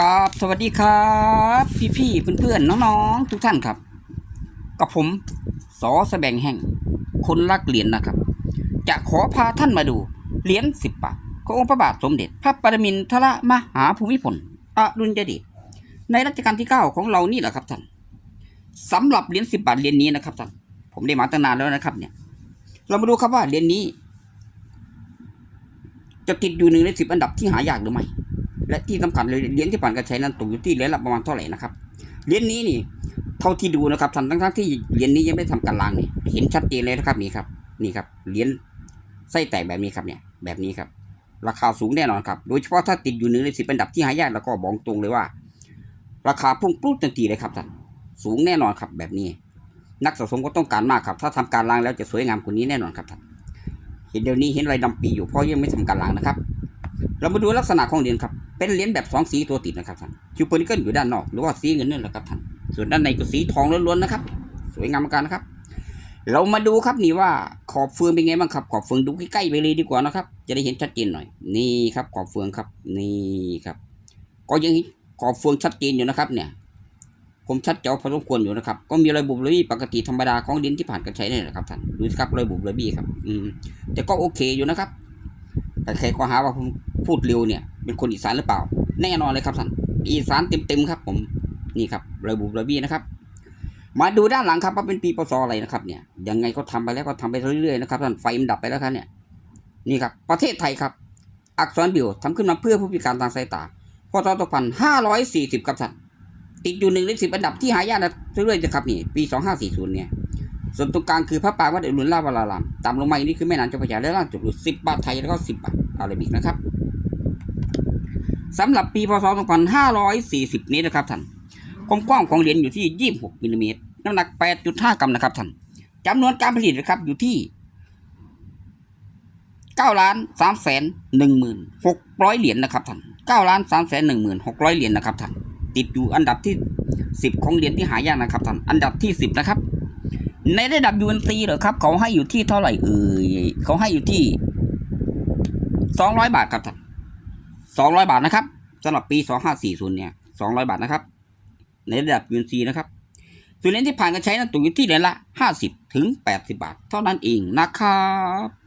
กับสวัสดีครับ พี่ๆเพื่อนๆน้องๆ ทุกท่านครับ กับผมสอแสบงแห่ง คนรักเหรียญนะครับ จะขอพาท่านมาดูเหรียญสิบบาทขององค์พระบาทสมเด็จ พระปรมินทรมหาภูมิพลอดุลยเดชในรัชกาลที่เก้าของเรานี่แหละครับท่านสำหรับเหรียญสิบบาทเหรียญนี้นะครับท่านผมได้มาตั้งนานแล้วนะครับ เนี่ย เรามาดูครับว่าเหรียญนี้ จะติดอยู่หนึ่งในสิบอันดับที่หายากหรือไม่ และที่สำคัญเลยเหรียญที่ผ่านการใช้นั้นตกอยู่ที่เหรียญละประมาณเท่าไหร่นะครับเหรียญนี้นี่เท่าที่ดูนะครับท่านทั้งที่เหรียญนี้ยังไม่ได้ทำการล้างนี่เห็นชัดเจนเลยนะครับนี่ครับนี่ครับเหรียญไส้แตกแบบนี้ครับเนี่ยแบบนี้ครับ ราคาสูงแน่นอนครับ โดยเฉพาะถ้าติดอยู่หนึ่งในสิบอันดับที่หายากแล้วก็บอกตรงเลยว่า ราคาพุ่งปลุ๊ดทันทีเลยครับท่านสูงแน่นอนครับแบบนี้ นักสะสมก็ต้องการมากครับ ถ้าทำการล้างแล้วจะสวยงามกว่านี้แน่นอนครับท่านเห็นเดี๋ยวนี้เห็นรอยดำปีอยู่เพราะยังไม่ทำการล้างนะครับ เรามาดูลักษณะของเหรียญครับ เป็นเหรียญแบบสองสีตัวติดนะครับท่านคิวเปอร์นิเกิลอยู่ด้านนอกหรือว่าสีเงินนั่นแหละครับท่านส่วนด้านในก็สีทองล้วนๆนะครับ สวยงามมือนกันนะครับ เรามาดูครับนี่ว่าขอบเฟืองเป็นไงบ้างครับ ขอบเฟืองดูใกล้ๆไปเลยดีกว่านะครับ จะได้เห็นชัดเจนหน่อย นี่ครับ ขอบเฟืองครับ นี่ครับ ก็ยังขอบเฟืองชัดเจนอยู่นะครับ เนี่ย ผมชัดเจ๋วพอสมควรอยู่นะครับ ก็มีรอยบุบระบี้ปกติธรรมดาของดินที่ผ่านการใช้นี่แหละครับท่าน ดูสิครับรอยบุบระบี้ครับ อืม แต่ก็โอเคอยู่นะครับ แต่ใครก็หาว่าผมพูดเร็วเนี่ย เป็นคนอีสานหรือเปล่า แน่นอนเลยครับท่านอีสานเต็มๆครับ ผมนี่ครับระบุระบี้นะครับ มาดูด้านหลังครับว่าเป็นปีพศอะไรนะครับ เนี่ยยังไงก็ทำไปแล้วก็ทำไปเรื่อยๆนะครับท่านไฟมันดับไปแล้วครับเนี่ยนี่ครับ ประเทศไทยครับ อักษรบิวทำขึ้นมาเพื่อผู้พิการทางสายตาพศ2540ครับท่านติดอยู่หนึ่งในสิบอันดับที่หายากนะเรื่อยๆนะครับนี่ปี2540เนี่ยส่วนตรงกลางคือพระปางวัดอรุณราชวรารามตามลงมาอีกนี่คือแม่น้ำเจ้าพระยาและล่างจุดสิบบาทไทยแล้วก็สิบบาทอาราบิกนะครับ สำหรับปีพศ 2540 นี้นะครับท่านความกว้างของเหรียญอยู่ที่ 26มิลลิเมตรน้ำหนัก 8.5 กรัมนะครับท่านจำนวนการผลิตนะครับอยู่ที่9ล้าน3แสน1หมื่น600 เหรียญนะครับท่าน9ล้าน3แสน1หมื่น600 เหรียญนะครับท่านติดอยู่อันดับที่ 10 ของเหรียญที่หายากนะครับท่านอันดับที่ 10 นะครับ ในระดับ UNC เหรอครับ เขาให้อยู่ที่เท่าไหร่เอ่ยเขาให้อยู่ที่สองร้อยบาทครับท่าน สองร้อยบาทนะครับสำหรับปีสองห้าสี่ศูนย์เนี่ยสองร้อยบาทนะครับ ในระดับ UNC นะครับส่วนเลนที่ผ่านการใช้นั้นตกอยู่ที่เลนละห้าสิบถึงแปดสิบาท เท่านั้นเองนะครับ